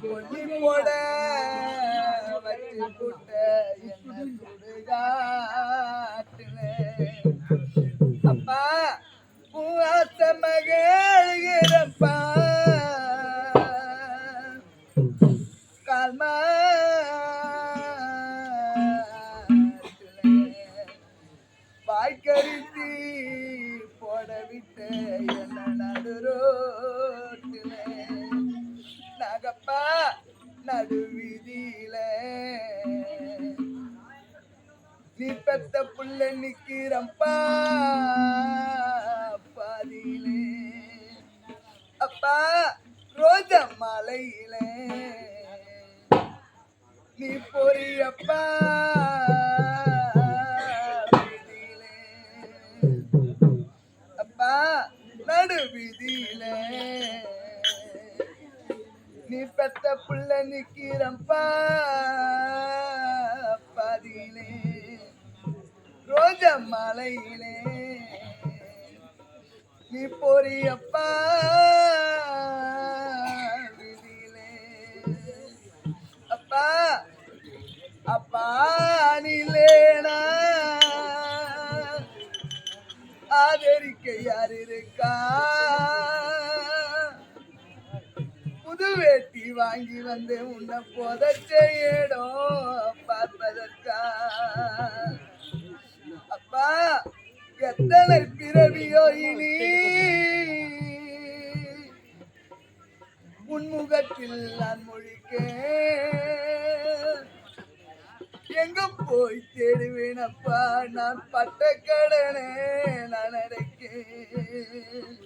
கொல்லி போட வச்சு புட்ட என்ன சுடுகாட்டுவேன் அப்பா பூவாச மகிழ்கிறப்பா கால்மா வாய்க்கரிசி போட விட்டு என்ன நகப்பா நடுவீதியில. நீ பெத்த புள்ள நிக்கிறப்பா பாதியிலே. அப்பா ரோஜ மலையில. நீ பொறியப்பா வீதியிலே. அப்பா நடு நீ பெத்த புள்ள நிக்கிறப்பா பாதியிலே ரோஜ மலையிலே. நீ பொறியப்பா அப்பா அப்பா நிலேனா ஆதரிக்க யார் இருக்கா? புது வேட்டி வாங்கி வந்து உன்னை புதைச்ச இடம் பார்ப்பதற்கா? அப்பா எத்தனை பிறவியோ இனி? உன்முகத்தில் நான் முழிக்கேன். எங்க போய் தேடுவேன் அப்பா? நான் பட்ட கடனே நான் அடைக்கேன்.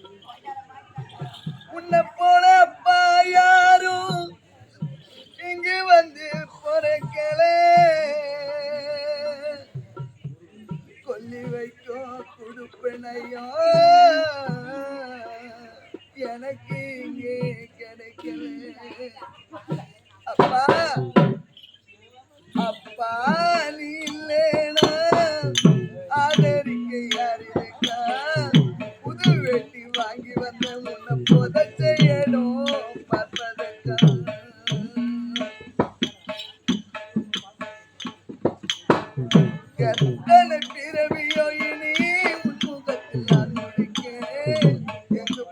வைக்கோ வைக்கும் எனக்கு இங்கே கிடைக்கல அப்பா அப்பா நீ இல்லேனா ஆதரிக்க யார் இருக்கா புது வெட்டி வாங்கி வந்த உன்னை புதைச்ச இடம் பார்ப்பதற்கா எத்தனை Thank you.